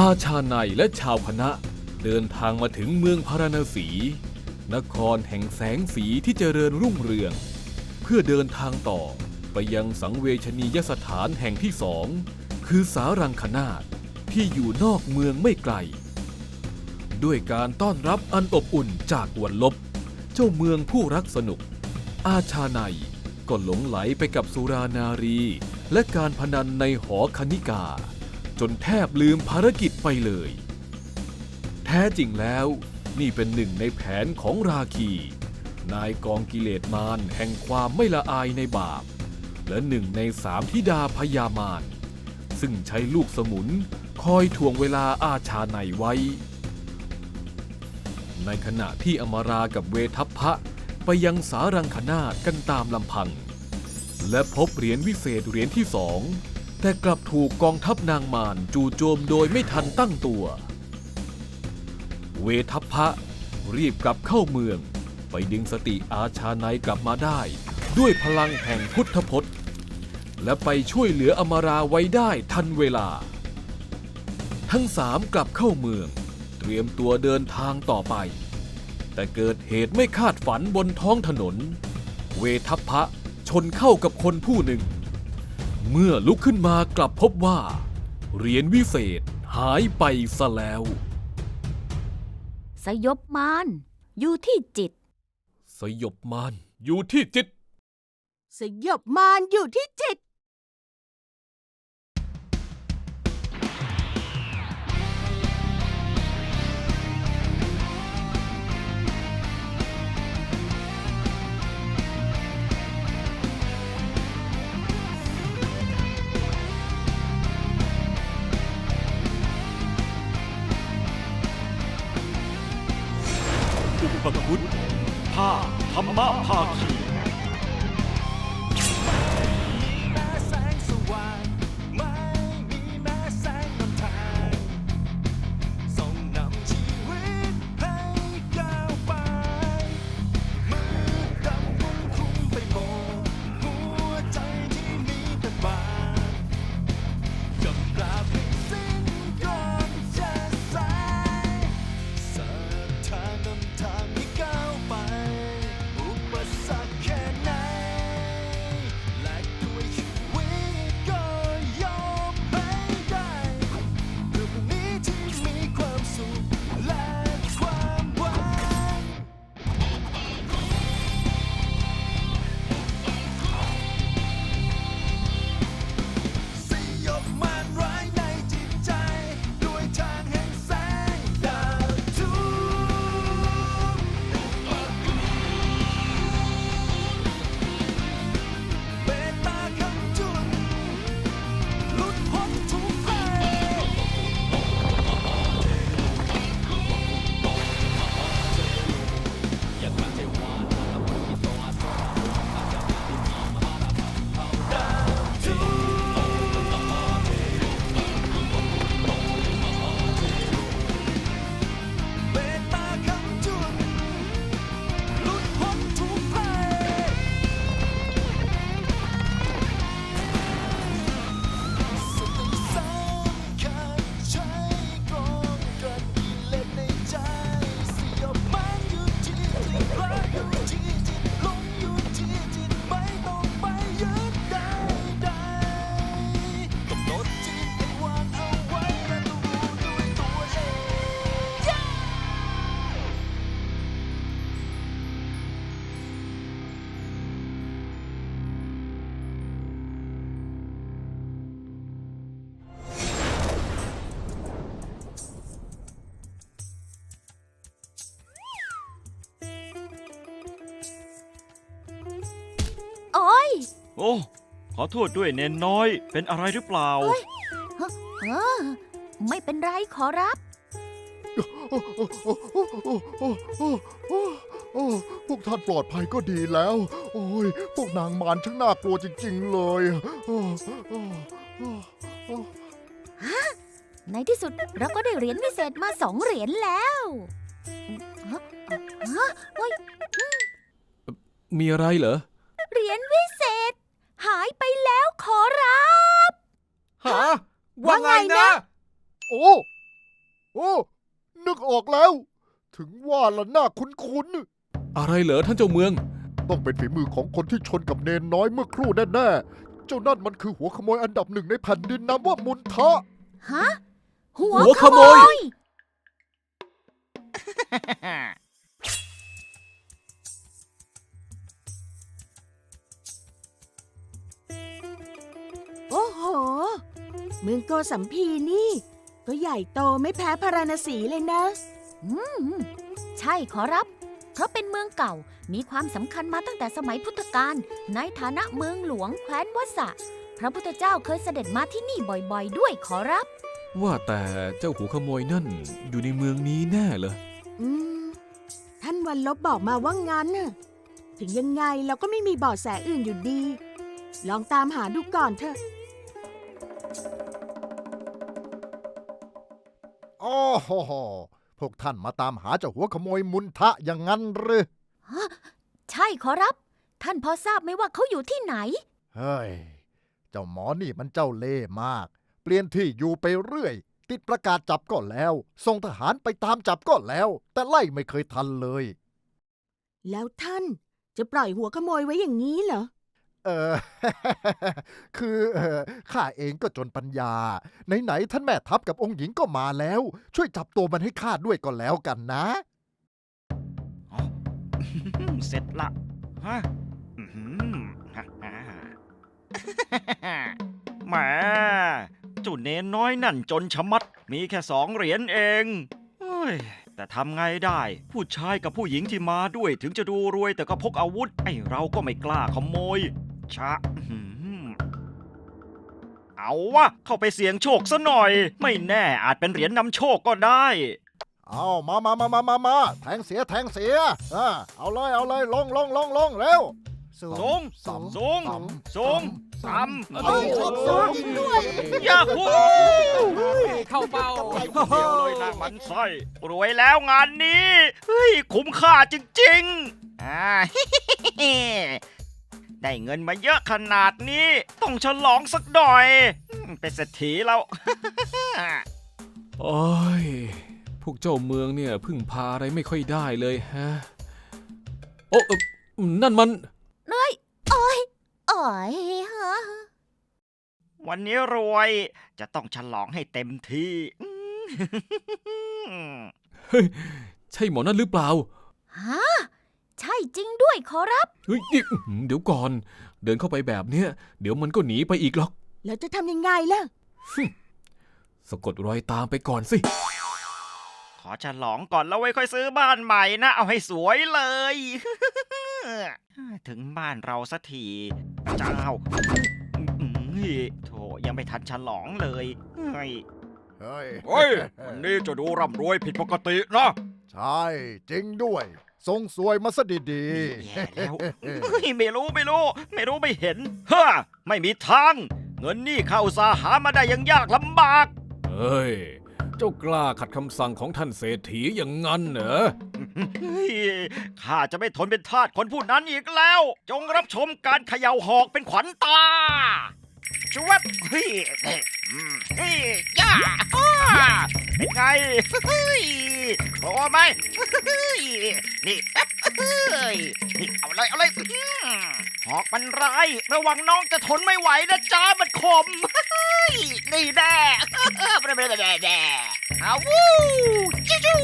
อาชาในและชาวคณะ เดินทางมาถึงเมืองพาราณสี นครแห่งแสงสีที่เจริญรุ่งเรือง เพื่อเดินทางต่อไปยังสังเวชนียสถานแห่งที่สอง คือสารังคนาตที่อยู่นอกเมืองไม่ไกล ด้วยการต้อนรับอันอบอุ่นจากวันลบ เจ้าเมืองผู้รักสนุก อาชาในก็หลงไหลไปกับสุรานารี และการพนันในหอคณิกา จนแทบลืมภารกิจ ไปเลย แท้จริงแล้วนี่เป็นหนึ่งในแผนของราคี นายกองกิเลสมารแห่งความไม่ละอายในบาป และหนึ่งในสามธิดาพญามาร ซึ่งใช้ลูกสมุนคอยถ่วงเวลาอาชาในไว้ ในขณะที่อมรากับเวทัพพะไปยังสารังคนาตกันตามลำพัง และพบเหรียญวิเศษเหรียญที่สอง แต่กลับถูกกองทัพนางมารจู่โจมโดยไม่ทันตั้งตัว เวทัพพะรีบกลับเข้าเมือง ไปดึงสติอาชาในกลับมาได้ ด้วยพลังแห่งพุทธพจน์ และไปช่วยเหลืออมราไว้ได้ทันเวลา ทั้งสามกลับเข้าเมือง เตรียมตัวเดินทางต่อไป แต่เกิดเหตุไม่คาดฝันบนท้องถนน เวทัพพะชนเข้ากับคนผู้หนึ่ง เมื่อลุกขึ้นมากลับพบว่าเหรียญวิเศษหายไปซะแล้ว สยบมารอยู่ที่จิต สยบมารอยู่ที่จิต สยบมารอยู่ที่จิต ธร โอ้ ขอโทษด้วยเนนน้อย เป็นอะไรหรือเปล่า เออไม่เป็นไรขอรับโอ้พวกท่านปลอดภัยก็ดีแล้ว โอ้ย พวกนางมารช่างน่ากลัวจริงๆเลยโอ้โอ้โอ้โอ้ในที่สุดเราก็ได้เหรียญวิเศษมาสองเหรียญแล้วฮะฮะเฮ้ยมีอะไรเหรอ เหรียญวิเศษ หายไปแล้วขอรับ ฮะว่าไงนะ โอ้โอ้นึกออกแล้ว ถึงว่าละหน้าคุ้นอะไรเหรอท่านเจ้าเมือง ๆ ต้องเป็นฝีมือของคนที่ชนกับเนนน้อยเมื่อครู่แน่ๆ เจ้านั่นมันคือหัวขโมยอันดับหนึ่งในแผ่นดินนามว่ามุนทะ ฮะ หัวหัวขโมยโอ้ โห เมืองโกสัมพีนี่ ก็ใหญ่โตไม่แพ้พาราณสีเลยนะ อืม ใช่ขอรับ เพราะเป็นเมืองเก่ามีความสำคัญมาตั้งแต่สมัยพุทธกาลในฐานะเมืองหลวงแคว้นวัสะพระพุทธเจ้าเคยเสด็จมาที่นี่บ่อยๆ ด้วยขอรับ ว่าแต่เจ้าหัวขโมยนั่นอยู่ในเมืองนี้แน่เหรอ อืม ท่านวันลบบอกมาว่างั้นน่ะถึงยังไงเราก็ไม่มีเบาะแสอื่นอยู่ดี ลองตามหาดูก่อนเถอะ อ๋อโหโหพวกท่านมาตามหาเจ้าหัวขโมยมุนทะอย่างนั้นหรือใช่ขอรับ ท่านพอทราบไหมว่าเขาอยู่ที่ไหน เฮ้ย เจ้าหมอนี่มันเจ้าเล่ห์มาก เปลี่ยนที่อยู่ไปเรื่อย ติดประกาศจับก็แล้ว ส่งทหารไปตามจับก็แล้ว แต่ไล่ไม่เคยทันเลย แล้วท่านจะปล่อยหัวขโมยไว้อย่างนี้เหรอ เออคือเออข้าเองก็จนปัญญา ไหนๆท่านแม่ทัพกับองค์หญิงก็มาแล้ว ช่วยจับตัวมันให้ข้าด้วยก็แล้วกันนะ เสร็จละฮะอื้อหือฮ่าฮ่าแหมจุเนนน้อยนั่นจนชะมัด มีแค่สองเหรียญเองเฮ้ยแต่ทำไงได้ ผู้ชายกับผู้หญิงที่มาด้วยถึงจะดูรวยแต่ก็พกอาวุธ ไอ้เราก็ไม่กล้าขโมย ชะอื้อหือเอาวะเข้าไปเสี่ยงโชคซะหน่อย ไม่แน่อาจเป็นเหรียญนำโชคก็ได้ เอามามามามามามาแทงเสียแทงเสียอ่าเอาเลยเอาเลยลงลงลงลงเร็วสูงสามสูงสามสูงสามต่ำเอาเอาเอาจริงด้วยยาฮูเข้าเป้าเดียวเลยนะมันไส้รวยแล้วงานนี้ เฮ้ย คุ้มค่าจริงๆอ่า ได้เงินมาเยอะขนาดนี้ ต้องฉลองสักหน่อยอืมเป็นเศรษฐีแล้ว โอ้ย พวกเจ้าเมืองเนี่ยพึ่งพาอะไรไม่ค่อยได้เลยฮะ โอ้เอ่อนั่นมัน เอ้ยโอ้ยโอ้ยฮะวันนี้รวยจะต้องฉลองให้เต็มที่อืมเฮ้ยใช่หมอนั่นหรือเปล่า ฮะ ใช่จริงด้วยขอรับ เฮ้ยนี่อื้อหือเดี๋ยวก่อน เดินเข้าไปแบบเนี้ยเดี๋ยวมันก็หนีไปอีกหรอก แล้วจะทำยังไงล่ะ สะกดรอยตามไปก่อนสิ ขอฉลองก่อนแล้วไว้ค่อยซื้อบ้านใหม่นะ เอาให้สวยเลย ถึงบ้านเราสักทีเจ้าอืมโถยังไม่ทันฉลองเลยเฮ้ย เฮ้ย เฮ้ยวันนี้จะดูร่ำรวยผิดปกตินะ ใช่ จริงด้วย ทรงสวยมาซะดีแย่แล้วเฮ้ยไม่รู้ไม่รู้ ไม่รู้ไม่เห็นฮ่าไม่มีทาง เงินนี่เข้าอุตสาหามาได้ยังยากลำบาก เฮ้ย เจ้ากล้าขัดคำสั่งของท่านเศรษฐีอย่างนั้นเหรอ เฮ้ยข้าจะไม่ทนเป็นทาสคนผู้นั้นอีกแล้ว จงรับชมการเขย่าหอกเป็นขวัญตาจวบเฮ้ยอืมเฮ้ยย่าอ้าเป็นไงเฮ้ยโอ้ไหมเฮ้ย นี่เฮ้ยนี่เอาเลยเอาเลยอืมหอกมันร้ายระวังน้องจะทนไม่ไหวนะจ้ามันคมเฮ้ยนี่แน่แน่เอาวู้จิ้วจิ้ว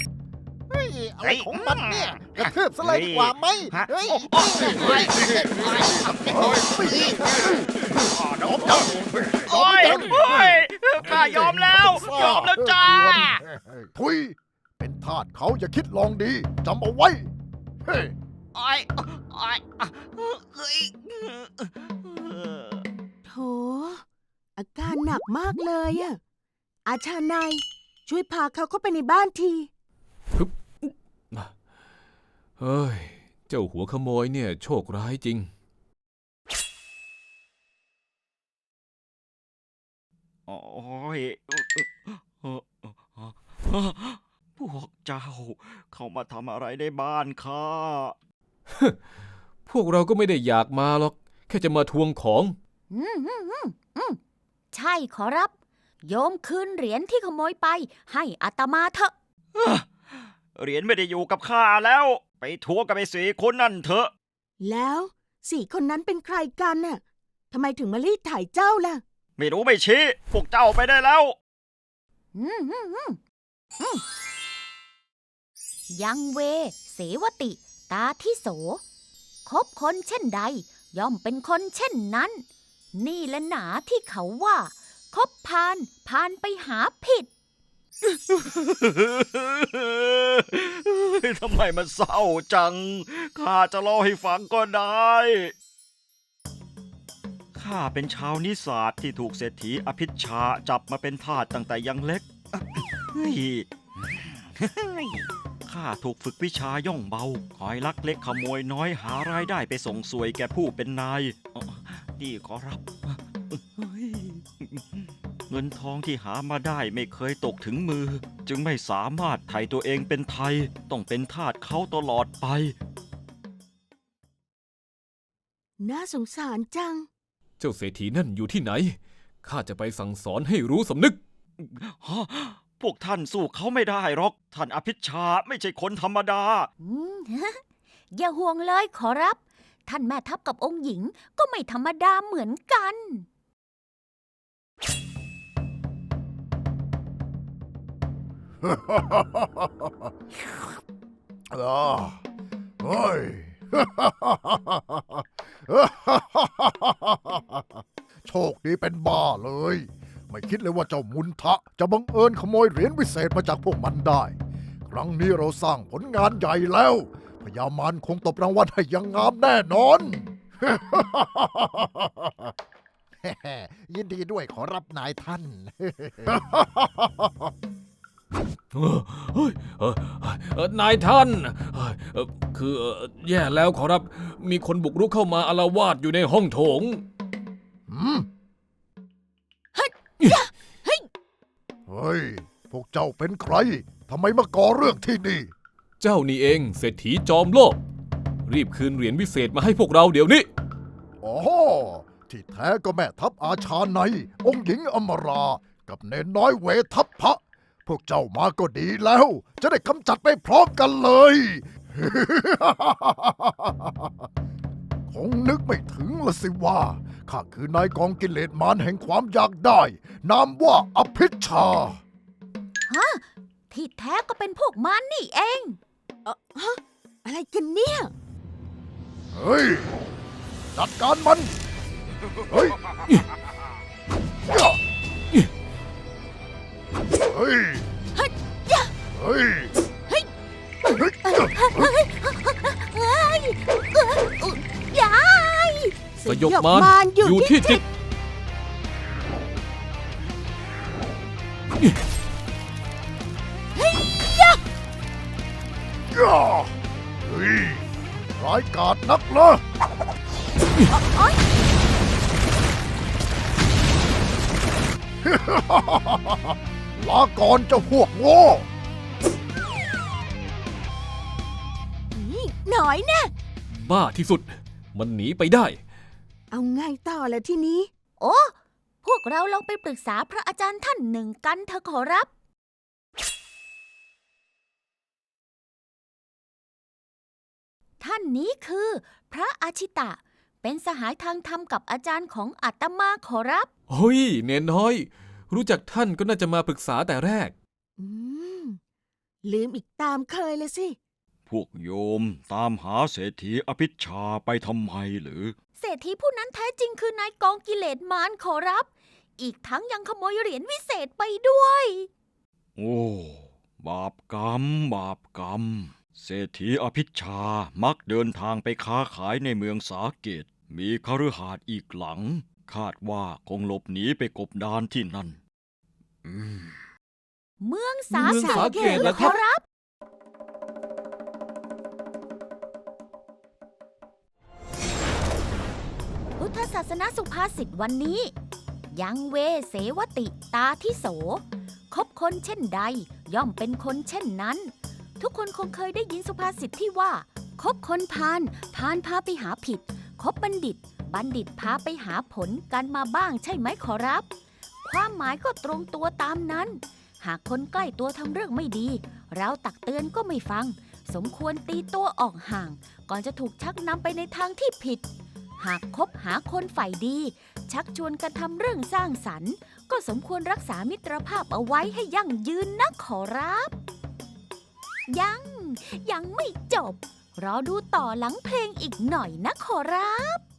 ๆเฮ้ยอะไรเฮ้ยของมันเนี่ยกระทืบซะเลยดีกว่าไหมฮะเฮ้ยโอ้โอ้ยโอ้ยโอ้ยข้ายอมแล้ว ยอมแล้วจ้าทุย เป็นทาสเขาอย่าคิดลองดีจำเอาไว้ เฮ้ยโอ้ยโอ้ยเฮ้ยโถอาการหนักมากเลยอะอาชานายช่วยพาเขาเข้าไปในบ้านทีเฮ้ย เจ้าหัวขโมยเนี่ยโชคร้ายจริง โอ้ย พวกเจ้าเข้ามาทำอะไรในบ้านข้า พวกเราก็ไม่ได้อยากมาหรอก แค่จะมาทวงของ อืมอืมอืมอืมใช่ขอรับ โยมคืนเหรียญที่ขโมยไป ให้อาตมาเถอะ เหรียญไม่ได้อยู่กับข้าแล้ว ไปทัวร์กับไอ้สีคนนั่นเถอะ แล้วสี่คนนั้นเป็นใครกันน่ะทำไมถึงมารีดถ่ายเจ้าล่ะ ไม่รู้ไม่ชี้ พวกเจ้าไปได้แล้ว อืมอืมอืมอืม ยังเว เสวติ ตาที่โส คบคนเช่นใด ย่อมเป็นคนเช่นนั้น นี่แหละหนาที่เขาว่า คบพานพานไปหาผิด ทำไมมันเศร้าจัง ข้าจะเล่าให้ฟังก็ได้ ข้าเป็นชาวนิสาสที่ถูกเศรษฐีอภิชาจับมาเป็นทาสตั้งแต่ยังเล็กเฮ้ย ข้าถูกฝึกวิชาย่องเบา คอยลักเล็กขโมยน้อยหารายได้ไปส่งสวยแก่ผู้เป็นนายอ๋อนี่ขอรับเฮ้ยเงินทองที่หามาได้ไม่เคยตกถึงมือ จึงไม่สามารถไถ่ตัวเองเป็นไทย ต้องเป็นทาสเขาตลอดไป น่าสงสารจัง เจ้าเศรษฐีนั่นอยู่ที่ไหน ข้าจะไปสั่งสอนให้รู้สำนึก ฮะ พวกท่านสู้เขาไม่ได้หรอก ท่านอภิชฌาไม่ใช่คนธรรมดา อืม อย่าห่วงเลยขอรับ ท่านแม่ทัพกับองค์หญิงก็ไม่ธรรมดาเหมือนกัน อ่าเฮ้ย โชคดีเป็นบ้าเลย ไม่คิดเลยว่าเจ้ามุนทะ จะบังเอิญขโมยเหรียญวิเศษมาจากพวกมันได้ ครั้งนี้เราสร้างผลงานใหญ่แล้วพญามารคงตบรางวัลให้อยังงามแน่นอน ยินดีด้วยขอรับนายท่าน เออเฮ้ยเออเออนายท่านเฮ้ยเอ่อคือเอ่อแย่แล้วขอรับ มีคนบุกรุกเข้ามาอาละวาดอยู่ในห้องโถงหืม ฮ้ย พวกเจ้าเป็นใคร ทำไมมาก่อเรื่องที่นี่ เจ้านี่เองเศรษฐีจอมโลก รีบคืนเหรียญวิเศษมาให้พวกเราเดี๋ยวนี้ อ๋อ ที่แท้ก็แม่ทัพอาชาใน องค์หญิงอมรา กับเนนน้อยเวทัพพะพวกเจ้ามาก็ดีแล้ว จะได้กำจัดไปพร้อมกันเลย คงนึกไม่ถึงละสิว่า ข้าคือนายกองกิเลสมารแห่งความอยากได้ นามว่าอภิชฌาที่แท้ก็เป็นพวกมันนี่เองอะไรกันเนี่ย เฮ้ย จัดการมัน เฮ้ย เฮ้ย เฮ้ยเฮ้ย เฮ้ยยายสยบมารอยู่ที่จิต ย่าเฮ้ยร้ายกาจนักเหรอลาก่อนเจ้าพวกโง่นี่หน่อยนะ บ้าที่สุด มันหนีไปได้ เอาไงต่อละทีนี้ โอ้ พวกเราลองไปปรึกษาพระอาจารย์ท่านหนึ่งกันเถอะขอรับ ท่านนี้คือ พระอาชิตะ เป็นสหายทางธรรมกับอาจารย์ของอาตมาขอรับ เฮ้ย เนนน้อย รู้จักท่านก็น่าจะมาปรึกษาแต่แรก อืม ลืมอีกตามเคยเลยสิ พวกโยมตามหาเศรษฐีอภิชฌาไปทำไมหรือ เศรษฐีผู้นั้นแท้จริงคือนายกองกิเลสมารขอรับ อีกทั้งยังขโมยเหรียญวิเศษไปด้วย โอ้ บาปกรรม บาปกรรม เศรษฐีอภิชฌามักเดินทางไปค้าขายในเมืองสาเกต มีคฤหาสน์อีกหลัง คาดว่าคงหลบหนีไปกบดานที่นั่น อืม เมืองสาเมืองสาเกตเหรอขครัอบรับ พุทธศาสนาสุภาษิตวันนี้ ยังเวเสวติตาที่โส คบคนเช่นใด ย่อมเป็นคนเช่นนั้น ทุกคนคงเคยได้ยินสุภาษิตที่ว่า คบคนพาลพาลพาไปหาผิด คบบัณฑิต บัณฑิตพาไปหาผลกันมาบ้างใช่ไหมขอรับ ความหมายก็ตรงตัวตามนั้น หากคนใกล้ตัวทำเรื่องไม่ดี เราตักเตือนก็ไม่ฟัง สมควรตีตัวออกห่าง ก่อนจะถูกชักนำไปในทางที่ผิด หากคบหาคนฝ่ายดี ชักชวนกันทำเรื่องสร้างสรรค์ ก็สมควรรักษามิตรภาพเอาไว้ให้ยั่งยืนนะขอรับ ยัง ยังไม่จบ รอดูต่อหลังเพลงอีกหน่อยนะขอรับบ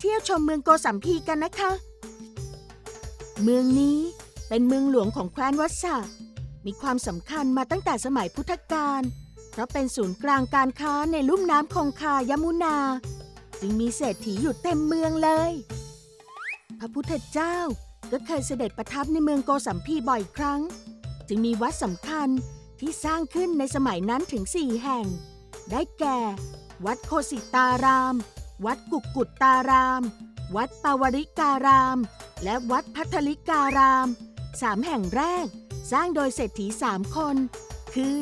เที่ยวชมเมืองโกสัมพีกันนะคะ เมืองนี้เป็นเมืองหลวงของแคว้นวัสสะมีความสำคัญมาตั้งแต่สมัยพุทธกาลเพราะเป็นศูนย์กลางการค้าในลุ่มน้ำคงคายมุนา จึงมีเศรษฐีอยู่เต็มเมืองเลย พระพุทธเจ้าก็เคยเสด็จประทับในเมืองโกสัมพีบ่อยครั้ง จึงมีวัดสำคัญที่สร้างขึ้นในสมัยนั้นถึงสี่แห่ง ได้แก่ วัดโคสิตาราม วัดกุกกุตตาราม วัดปาวริการาม และวัดพัทลิการามสามแห่งแรก สร้างโดยเศรษฐีสามคน คือ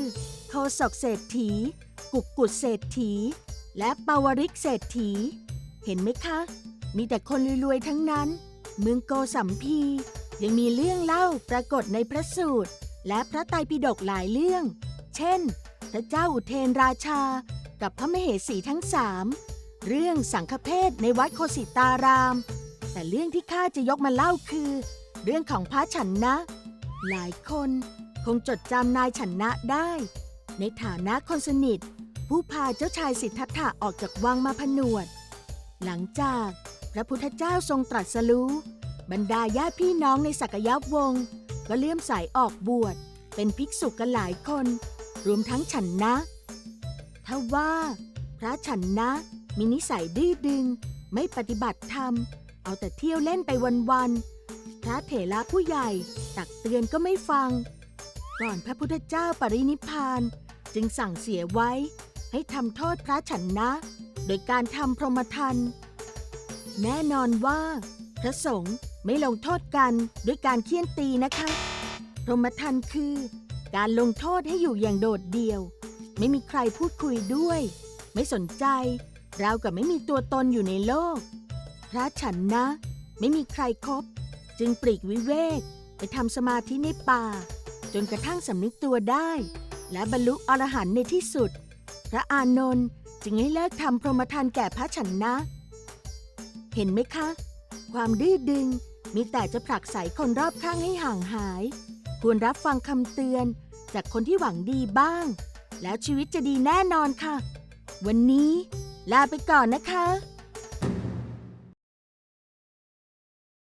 โคศกเศรษฐี กุกกุตเศรษฐี และปาวริกเศรษฐี เห็นไหมคะ มีแต่คนรวยๆทั้งนั้น เมืองโกสัมพี ยังมีเรื่องเล่าปรากฏในพระสูตร และพระไตรปิฎกหลายเรื่อง เช่น พระเจ้าอุเทนราชา กับพระมเหสีทั้งสาม เรื่องสังฆเพศในวัดโคสิตาราม แต่เรื่องที่ข้าจะยกมาเล่าคือ เรื่องของพระฉันนะ หลายคนคงจดจำนายฉันนะได้ ในฐานะคนสนิท ผู้พาเจ้าชายสิทธัตถะออกจากวังมาผนวด หลังจากพระพุทธเจ้าทรงตรัสรู้บรรดาญาติพี่น้องในสักยวง ก็เลื่อมใสออกบวช เป็นภิกษุกันหลายคน รวมทั้งฉันนะ ถ้าว่า พระฉันนะ มีนิสัยดื้อดึง ไม่ปฏิบัติธรรม เอาแต่เที่ยวเล่นไปวันๆ พระเถระผู้ใหญ่ตักเตือนก็ไม่ฟัง ก่อนพระพุทธเจ้าปรินิพานจึงสั่งเสียไว้ ให้ทำโทษพระฉันนะ โดยการทำพรหมทัน แน่นอนว่า พระสงฆ์ไม่ลงโทษกันด้วยการเคี่ยนตีนะคะ พรหมทันคือ การลงโทษให้อยู่อย่างโดดเดี่ยว ไม่มีใครพูดคุยด้วย ไม่สนใจ เรากับไม่มีตัวตนอยู่ในโลก พระฉันนะ ไม่มีใครครบ จึงปลีกวิเวก ไปทำสมาธิในป่า จนกระทั่งสำนึกตัวได้ และบรรลุอรหันต์ในที่สุด พระอานนท์จึงให้เลิกทำพรหมทานแก่พระฉันนะ เห็นไหมคะ ความดื้อดึงมีแต่จะผลักใสคนรอบข้างให้ห่างหาย ควรรับฟังคำเตือน จากคนที่หวังดีบ้าง แล้วชีวิตจะดีแน่นอนค่ะ วันนี้ ลาไปก่อนนะคะ